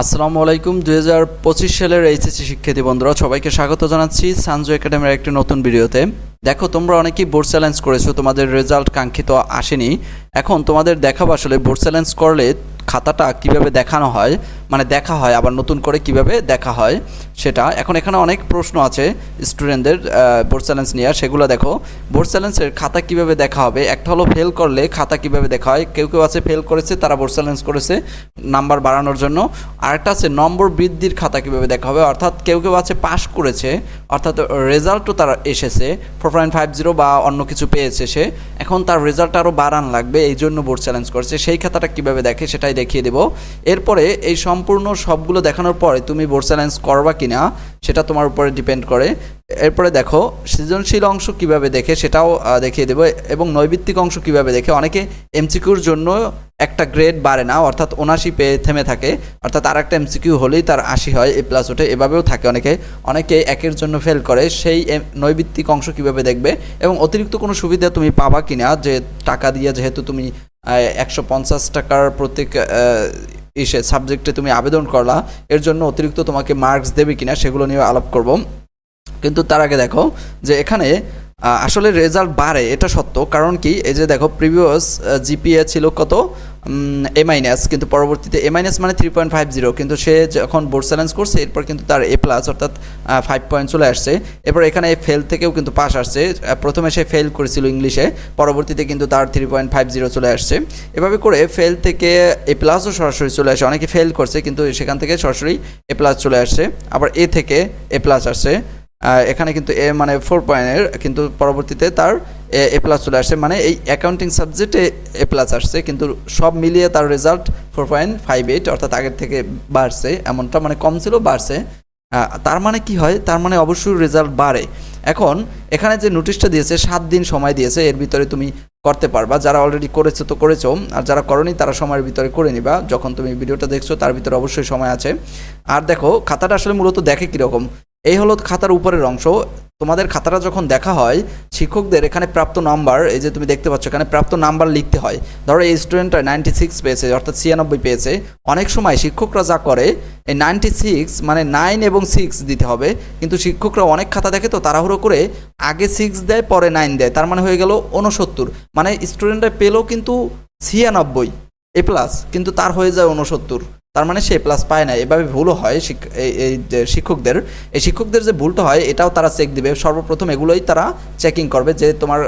আসসালামু আলাইকুম, দুই হাজার পঁচিশ সালের এইচএসসি শিক্ষার্থী বন্ধুরা, সবাইকে স্বাগত জানাচ্ছি সানজু একাডেমির একটি নতুন ভিডিওতে। দেখো, তোমরা অনেকেই বোর্ড চ্যালেঞ্জ করেছ, তোমাদের রেজাল্ট কাঙ্ক্ষিত আসেনি। এখন তোমাদের দেখাবো আসলে বোর্ড চ্যালেঞ্জ করলে খাতাটা কীভাবে দেখানো হয় মানে দেখা হয়, আবার নতুন করে কীভাবে দেখা হয় সেটা। এখন এখানে অনেক প্রশ্ন আছে স্টুডেন্টদের বোর্ড চ্যালেঞ্জ নিয়ে সেগুলো দেখো। বোর্ড চ্যালেঞ্জের খাতা কীভাবে দেখা হবে? একটা হলো ফেল করলে খাতা কীভাবে দেখা হয়? কেউ কেউ আছে ফেল করেছে, তারা বোর্ড চ্যালেঞ্জ করেছে নাম্বার বাড়ানোর জন্য। আরেকটা আছে, নম্বর বৃদ্ধির খাতা কীভাবে দেখা হবে? অর্থাৎ কেউ কেউ আছে পাশ করেছে অর্থাৎ রেজাল্টও তার এসেছে ফোর পয়েন্ট ফাইভ জিরো বা অন্য কিছু পেয়েছে সে। এখন তার রেজাল্ট আরও বাড়ান লাগবে, এই জন্য বোর্ড চ্যালেঞ্জ করছে। সেই খাতাটা কীভাবে দেখে সেটাই দেখিয়ে দেবো। এরপরে এই সম্পূর্ণ সবগুলো দেখানোর পরে তুমি বোর্ড চ্যালেঞ্জ করবা কিনা, সেটা তোমার উপরে ডিপেন্ড করে। এরপরে দেখো, সৃজনশীল অংশ কীভাবে দেখে সেটাও দেখিয়ে দেবো এবং নৈবিত্তিক অংশ কীভাবে দেখে। অনেকে এমসিকিউর জন্য একটা গ্রেড বাড়ে না, অর্থাৎ ওনাশি পেয়ে থেমে থাকে, অর্থাৎ আর একটা এমসিকিউ হলেই তার আশি হয় এ প্লাস ওঠে, এভাবেও থাকে অনেকে। অনেকে একের জন্য ফেল করে, সেই নৈবিত্তিক অংশ কীভাবে দেখবে? এবং অতিরিক্ত কোনো সুবিধা তুমি পাবা কিনা, যে টাকা দিয়ে যেহেতু তুমি একশো পঞ্চাশ টাকার প্রত্যেক ইসে সাবজেক্টে তুমি আবেদন করলা, এর জন্য অতিরিক্ত তোমাকে মার্কস দেবে কিনা সেগুলো নিয়ে আলাপ করব। কিন্তু তার আগে দেখো যে এখানে আসলে রেজাল্ট বাড়ে, এটা সত্য। কারণ কি? এই যে দেখো প্রিভিয়াস জিপিএ ছিল কত? এ মাইনাস কিন্তু পরবর্তীতে এ মাইনাস মানে থ্রি পয়েন্ট ফাইভ জিরো কিন্তু সে যখন বোর্ড চ্যালেঞ্জ করছে, এরপর কিন্তু তার এ প্লাস অর্থাৎ ফাইভ পয়েন্ট চলে আসছে। এরপর এখানে ফেল থেকেও কিন্তু পাস আসছে। প্রথমে সে ফেল করেছিল ইংলিশে পরবর্তীতে কিন্তু তার থ্রি পয়েন্ট ফাইভ জিরো চলে আসছে। এভাবে করে ফেল থেকে এ প্লাসও সরাসরি চলে আসে। অনেকে ফেল করছে, কিন্তু সেখান থেকে সরাসরি এ প্লাস চলে আসছে। আবার এ থেকে এ প্লাস আসছে। এখানে কিন্তু এ মানে ফোর পয়েন্টের কিন্তু পরবর্তীতে তার এ প্লাস চলে আসছে। মানে এই অ্যাকাউন্টিং সাবজেক্টে এ প্লাস আসছে, কিন্তু সব মিলিয়ে তার result four point five eight অর্থাৎ আগের থেকে বাড়ছে, এমনটা মানে কম ছিল, বাড়ছে। তার মানে কি হয়? তার মানে অবশ্যই রেজাল্ট বাড়ে। এখন, এখানে যে নোটিশটা দিয়েছে, সাত দিন সময় দিয়েছে, এর ভিতরে তুমি করতে পারবা। যারা অলরেডি করেছ তো করেছ, আর যারা করনি তারা সময়ের ভিতরে করে নিবা। যখন তুমি ভিডিওটা দেখছ, তার ভিতরে অবশ্যই সময় আছে। আর দেখো, খাতাটা আসলে মূলত দেখে কীরকম? এই হলো খাতার উপরের অংশ। তোমাদের খাতাটা যখন দেখা হয়, শিক্ষকদের এখানে প্রাপ্ত নাম্বার, এই যে তুমি দেখতে পাচ্ছ এখানে প্রাপ্ত নাম্বার লিখতে হয়। ধরো এই স্টুডেন্টটা নাইনটি সিক্স পেয়েছে, অর্থাৎ ছিয়ানব্বই পেয়েছে। অনেক সময় শিক্ষকরা যা করে, এই নাইনটি সিক্স মানে নাইন এবং সিক্স দিতে হবে। কিন্তু শিক্ষকরা অনেক খাতা দেখে তো তাড়াহুড়ো করে আগে সিক্স দেয়, পরে নাইন দেয়। তার মানে হয়ে গেল ঊনসত্তর। মানে স্টুডেন্টরা পেলেও কিন্তু ছিয়ানব্বই এ প্লাস কিন্তু তার হয়ে যায় উনসত্তর তার মানে সে প্লাস পায় না। এভাবে ভুলও হয় এই- শিক্ষকদের। এই শিক্ষকদের যে ভুলটা হয়, এটাও তারা চেক দিবে। সর্বপ্রথম এগুলোই তারা চেকিং করবে যে তোমার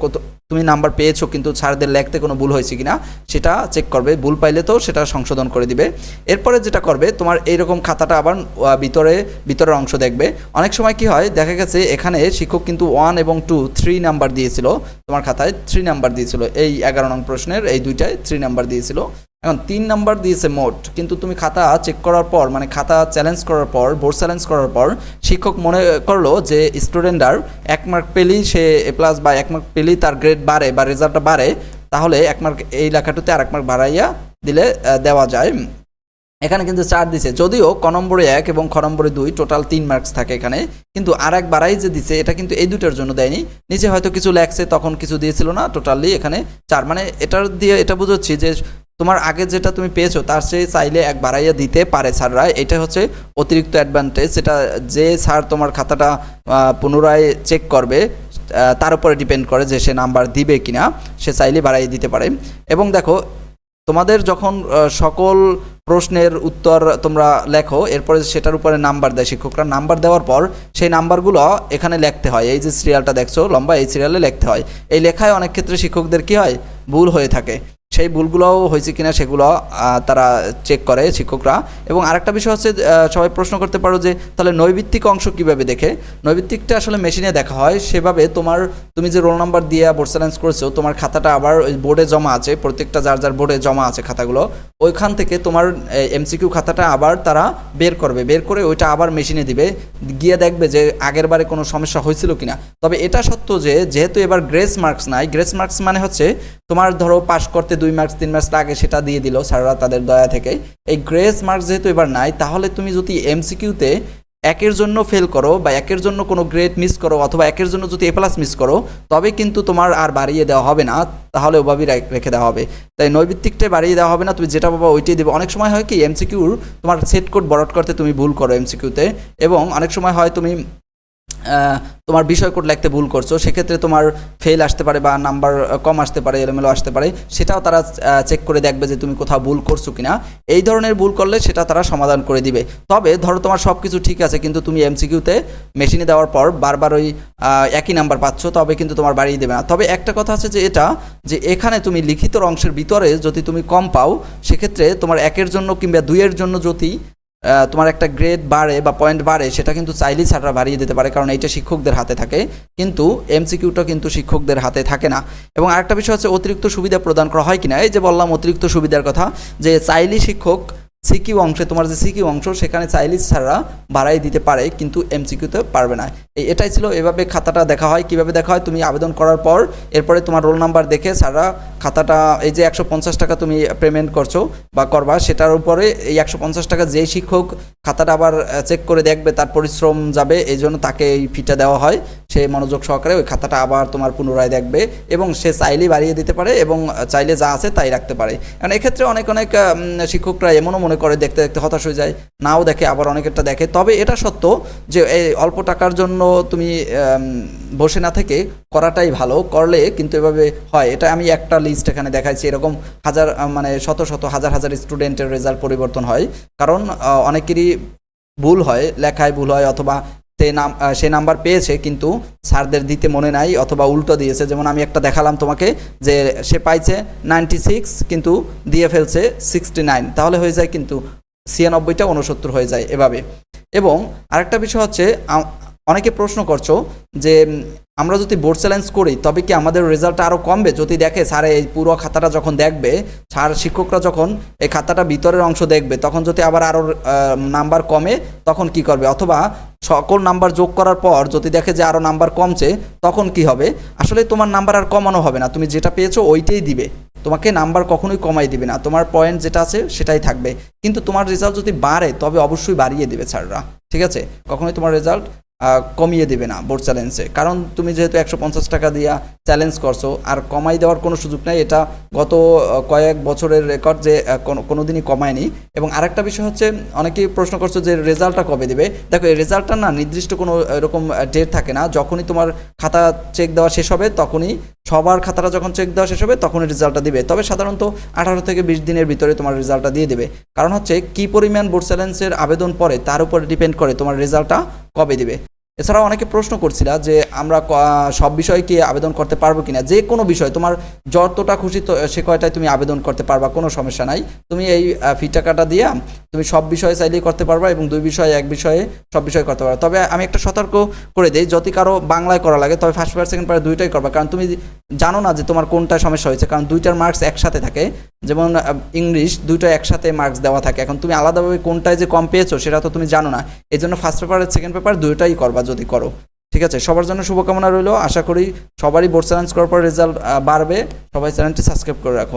কত, তুমি নাম্বার পেয়েছ কিন্তু স্যারদের লেখতে কোনো ভুল হয়েছে কিনা, সেটা চেক করবে। ভুল পাইলে তো সেটা সংশোধন করে দিবে। এরপরে যেটা করবে, তোমার এইরকম খাতাটা আবার ভিতরে, ভিতরের অংশ দেখবে। অনেক সময় কি হয়, দেখা গেছে এখানে শিক্ষক কিন্তু ওয়ান এবং টু থ্রি নাম্বার দিয়েছিল তোমার খাতায় থ্রি নাম্বার দিয়েছিল। এই এগারো নং প্রশ্নের এই দুইটায় থ্রি নাম্বার দিয়েছিল। এখন তিন নাম্বার দিয়েছে মোট। কিন্তু তুমি খাতা চেক করার পর মানে খাতা চ্যালেঞ্জ করার পর বোর্ড চ্যালেঞ্জ করার পর, শিক্ষক মনে করল যে স্টুডেন্টার এক মার্ক পেলেই সে এ প্লাস বা এক মার্ক পেলেই তার গ্রেড বাড়ে বা রেজাল্টটা বাড়ে, তাহলে এক মার্ক এই লেখাটাতে আর এক মার্ক বাড়াইয়া দিলে দেওয়া যায়। এখানে কিন্তু চার দিছে। যদিও ক নম্বরে এক এবং খ নম্বরে দুই টোটাল তিন মার্কস থাকে এখানে। কিন্তু আর এক বাড়াই যে দিছে, এটা কিন্তু এই দুটার জন্য দেয়নি। নিচে হয়তো কিছু লেখছে, তখন কিছু দিয়েছিল না টোটালি এখানে চার। মানে এটার দিয়ে এটা বুঝাচ্ছি যে তোমার আগে যেটা তুমি পেয়েছ, তার চেয়ে চাইলে এক বাড়াইয়া দিতে পারে স্যাররা। এটা হচ্ছে অতিরিক্ত অ্যাডভান্টেজ এটা যে স্যার তোমার খাতাটা পুনরায় চেক করবে তার উপরে ডিপেন্ড করে যে সে নাম্বার দিবে কিনা, সে চাইলে বাড়াইয়ে দিতে পারে। এবং দেখো, তোমাদের যখন সকল প্রশ্নের উত্তর তোমরা লেখো, এরপরে সেটার উপরে নাম্বার দেয় শিক্ষকরা। নাম্বার দেওয়ার পর সেই নাম্বারগুলো এখানে লিখতে হয়। এই যে সিরিয়ালটা দেখছ, লম্বা, এই সিরিয়ালে লিখতে হয়। এই লেখায় অনেক ক্ষেত্রে শিক্ষকদের কি হয়? ভুল হয়ে থাকে। সেই ভুলগুলোও হয়েছে কিনা সেগুলো তারা চেক করে শিক্ষকরা। এবং আরেকটা বিষয় হচ্ছে সবাই প্রশ্ন করতে পারো যে, তাহলে নৈবিত্তিক অংশ কীভাবে দেখে? নৈবিত্তিকটা আসলে মেশিনে দেখা হয়। সেভাবে তোমার, তুমি যে রোল নাম্বার দিয়ে বোর্ড চ্যালেঞ্জ করেছ, তোমার খাতাটা আবার ওই বোর্ডে জমা আছে, প্রত্যেকটা যার যার বোর্ডে জমা আছে খাতাগুলো, ওইখান থেকে তোমার এমসিকিউ খাতাটা আবার তারা বের করবে। বের করে ওইটা আবার মেশিনে দিবে। গিয়ে দেখবে যে, আগের বারে কোনো সমস্যা হয়েছিল কিনা। তবে এটা সত্য যে, যেহেতু এবার গ্রেস মার্কস নাই, গ্রেস মার্কস মানে হচ্ছে, তোমার ধরো পাস করতে দুই মার্কস তিন মার্কস আগে সেটা দিয়ে দিল স্যাররা তাদের দয়া থেকে। এই গ্রেস মার্কস যেহেতু এবার নাই, তাহলে তুমি যদি এমসিকিউতে একের জন্য ফেল করো বা একের জন্য কোনো গ্রেড মিস করো অথবা একের জন্য যদি এ প্লাস মিস করো তবে কিন্তু তোমার আর বাড়িয়ে দেওয়া হবে না, তাহলে ওভাবেই রেখে দেওয়া হবে। তাই নৈবিত্তিকটাই বাড়িয়ে দেওয়া হবে না, তুমি যেটা পাবা ওইটাই দেবে। অনেক সময় হয় কি এমসিকিউর তোমার সেট কোড বরট করতে তুমি ভুল করো এমসিকিউতে এবং অনেক সময় হয় তুমি তোমার বিষয় কোড লিখতে ভুল করছ, সেক্ষেত্রে তোমার ফেল আসতে পারে বা নাম্বার কম আসতে পারে, এলোমেলো আসতে পারে, সেটাও তারা চেক করে দেখবে যে তুমি কোথাও ভুল করছ কিনা। এই ধরনের ভুল করলে সেটা তারা সমাধান করে দিবে। তবে ধরো তোমার সব কিছু ঠিক আছে, কিন্তু তুমি এমসিকিউতে মেশিনে দেওয়ার পর বারবার ওই একই নাম্বার পাচ্ছ, তবে কিন্তু তোমার বাড়িয়ে দেবে না। তবে একটা কথা আছে যে এটা, যে এখানে তুমি লিখিত অংশের ভিতরে যদি তুমি কম পাও, সেক্ষেত্রে তোমার একের জন্য কিংবা দুইয়ের জন্য যদি তোমার একটা গ্রেড বাড়ে বা পয়েন্ট বাড়ে, সেটা কিন্তু চাইলেই স্যাররা বাড়িয়ে দিতে পারে, কারণ এইটা শিক্ষকদের হাতে থাকে। কিন্তু এমসিকিউটা কিন্তু শিক্ষকদের হাতে থাকে না। এবং আরেকটা বিষয় হচ্ছে, অতিরিক্ত সুবিধা প্রদান করা হয় কিনা? এই যে বললাম, অতিরিক্ত সুবিধার কথা, যে চাইলি শিক্ষক সিকিউ অংশে, তোমার যে সিকিউ অংশ, সেখানে চাইলেই স্যাররা বাড়াই দিতে পারে, কিন্তু এমসিকিউতে পারবে না। এটাই ছিল এভাবে খাতাটা দেখা হয়। কীভাবে দেখা হয়? তুমি আবেদন করার পর, এরপরে তোমার রোল নাম্বার দেখে স্যাররা খাতাটা, এই যে একশো পঞ্চাশ টাকা তুমি পেমেন্ট করছ বা করবা, সেটার উপরে এই একশো পঞ্চাশ টাকা যেই শিক্ষক খাতাটা আবার চেক করে দেখবে, তার পরিশ্রম যাবে, এই জন্য তাকে এই ফিটা দেওয়া হয়। সে মনোযোগ সহকারে ওই খাতাটা আবার তোমার পুনরায় দেখবে এবং সে চাইলেই বাড়িয়ে দিতে পারে এবং চাইলে যা আছে তাই রাখতে পারে। কারণ এক্ষেত্রে অনেক অনেক শিক্ষকরা এমনও মনে করে, দেখতে দেখতে হতাশ হয়ে যায়। নাও দেখে, আবার অনেকেরটা দেখে। তবে এটা সত্য যে এই অল্প টাকার জন্য তুমি বসে না থেকে করাটাই ভালো। করলে কিন্তু এভাবে হয়। এটা আমি একটা লিস্ট এখানে দেখাইছি। এরকম হাজার মানে শত শত, হাজার হাজার স্টুডেন্টের রেজাল্ট পরিবর্তন হয়। কারণ অনেকেরই ভুল হয়, লেখায় ভুল হয় অথবা সে নাম সে নাম্বার পেয়েছে, কিন্তু স্যারদের দিতে মনে নাই অথবা উল্টো দিয়েছে। যেমন আমি একটা দেখালাম তোমাকে যে সে পাইছে নাইনটি সিক্স কিন্তু দিয়ে ফেলছে সিক্সটি নাইন তাহলে হয়ে যায় কিন্তু ছিয়ানব্বইটা উনসত্তর হয়ে যায় এভাবে। এবং আরেকটা বিষয় হচ্ছে অনেকে প্রশ্ন করছ যে আমরা যদি বোর্ড চ্যালেঞ্জ করি, তবে কি আমাদের রেজাল্টটা আরও কমবে? যদি দেখে স্যার এই পুরো খাতাটা যখন দেখবে স্যার শিক্ষকরা যখন এই খাতাটা ভিতরের অংশ দেখবে, তখন যদি আবার আরও নাম্বার কমে, তখন কি করবে? অথবা সকল নাম্বার যোগ করার পর যদি দেখে যে আরও নাম্বার কমছে, তখন কি হবে? আসলে তোমার নাম্বার আর কমানো হবে না। তুমি যেটা পেয়েছ, ওইটাই দিবে। তোমাকে নাম্বার কখনোই কমাই দিবে না। তোমার পয়েন্ট যেটা আছে, সেটাই থাকবে। কিন্তু তোমার রেজাল্ট যদি বাড়ে, তবে অবশ্যই বাড়িয়ে দেবে স্যাররা ঠিক আছে? কখনোই তোমার রেজাল্ট কমিয়ে দেবে না বোর্ড চ্যালেঞ্জে কারণ তুমি যেহেতু একশো পঞ্চাশ টাকা দিয়া চ্যালেঞ্জ করছ, আর কমাই দেওয়ার কোনো সুযোগ নাই, এটা গত কয়েক বছরের রেকর্ড যে কোনো দিনই কমায়নি। এবং আরেকটা বিষয় হচ্ছে, অনেকেই প্রশ্ন করছ যে রেজাল্টটা কবে দেবে? দেখো, এই রেজাল্টটা না নির্দিষ্ট কোনো এরকম ডেট থাকে না। যখনই তোমার খাতা চেক দেওয়া শেষ হবে, তখনই সবার খাতাটা যখন চেক দেওয়া শেষ হবে, তখনই রেজাল্টটা দিবে। তবে সাধারণত আঠারো থেকে বিশ দিনের ভিতরে তোমার রেজাল্টটা দিয়ে দেবে। কারণ হচ্ছে, কি পরিমাণ বোর্ড চ্যালেঞ্জের আবেদন পরে, তার উপর ডিপেন্ড করে তোমার রেজাল্টটা কবে দিবে। এছাড়াও অনেকে প্রশ্ন করছিলা যে, আমরা সব বিষয়ে কি আবেদন করতে পারব কিনা? যে কোনো বিষয়, তোমার যতটা খুশি তো, সে কয়টায় তুমি আবেদন করতে পারবা, কোনো সমস্যা নাই। তুমি এই ফি টাকাটা দিয়ে তুমি সব বিষয়ে চাইলেই করতে পারবা এবং দুই বিষয়ে, এক বিষয়ে সব বিষয়ে করতে পারবা। তবে আমি একটা সতর্ক করে দিই, যদি কারও বাংলায় করা লাগে, তবে ফার্স্ট পেয়ার সেকেন্ড পেয়ার দুইটাই করবা। কারণ তুমি জানো না যে তোমার কোনটা সমস্যা হয়েছে, কারণ দুইটার মার্কস একসাথে থাকে। যেমন ইংলিশ দুইটা একসাথে মার্কস দেওয়া থাকে। এখন তুমি আলাদাভাবে কোনটায় যে কম পেয়েছ, সেটা তো তুমি জানো না। এই জন্য ফার্স্ট পেপার সেকেন্ড পেপার দুইটাই করবা যদি করো। ঠিক আছে? সবার জন্য শুভকামনা রইল। আশা করি সবারই বোর্ড চ্যালেঞ্জ করার পর রেজাল্ট বাড়বে। সবাই চ্যানেলটি সাবস্ক্রাইব করে রাখো।